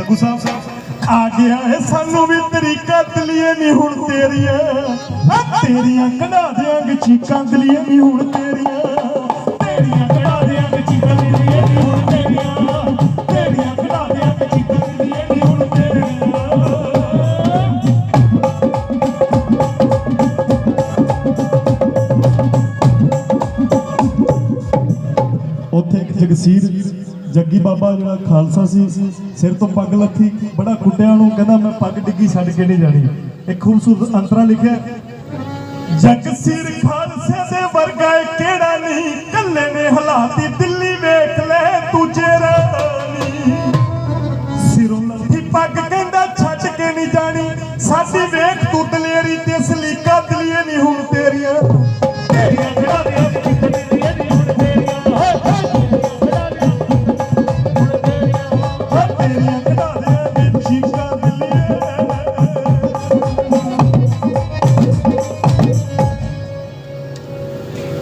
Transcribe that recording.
ਸਗੂ ਸਾਹਿਬ ਆ ਗਿਆ ਏ ਸਾਨੂੰ ਵੀ ਤਰੀਕਾ ਦਲੀਏ ਨਹੀਂ ਹੁਣ ਤੇਰੀਆਂ ਆ ਤੇਰੀਆਂ ਕਢਾ ਦਿਆਂਗੇ ਚੀਕਾਂ ਦਲੀਏ ਨਹੀਂ ਹੁਣ ਤੇਰੀਆਂ ਤੇਰੀਆਂ ਕਢਾ ਦਿਆਂਗੇ ਚੀਕਾਂ ਦਲੀਏ ਨਹੀਂ ਹੁਣ ਤੇਰੀਆਂ ਤੇਰੀਆਂ ਕਢਾ ਦਿਆਂਗੇ ਚੀਕਾਂ ਦਲੀਏ ਨਹੀਂ ਹੁਣ ਤੇਰੀਆਂ ਉੱਥੇ ਇੱਕ ਜਗਸੀਰ ਜੱਗੀ ਬਾਬਾ ਜਿਹੜਾ ਖਾਲਸਾ ਸੀ, ਸਿਰ ਤੋਂ ਪੱਗ ਲੱਥੀ, ਬੜਾ ਕੁੱਟਿਆ ਉਹਨੂੰ, ਕਹਿੰਦਾ ਮੈਂ ਪੱਗ ਡਿੱਗੀ, ਛੱਡ ਕੇ ਨਹੀਂ ਜਾਣੀ। ਇੱਕ ਖੂਬਸੂਰਤ ਅੰਤਰਾ ਲਿਖਿਆ ਜਗਸੀਰ ਖਾਲਸੇ ਦੇ ਵਰਗਾ ਏ ਕਿਹੜਾ ਨਹੀਂ? ਕੱਲੇ ਨੇ ਹਲਾਤੀ ਦਿੱਲੀ ਵੇਖ ਲੈ ਤੁਝੇ ਰਾਣੀ ਸਿਰੋਂ ਲੱਥੀ ਪੱਗ, ਕਹਿੰਦਾ ਛੱਡ ਕੇ ਨਹੀਂ ਜਾਣੀ, ਸਾਡੀ ਵੇਖ ਤੂੰ ਦਲੇਰੀ ਤੇ ਸਲੀਕਾ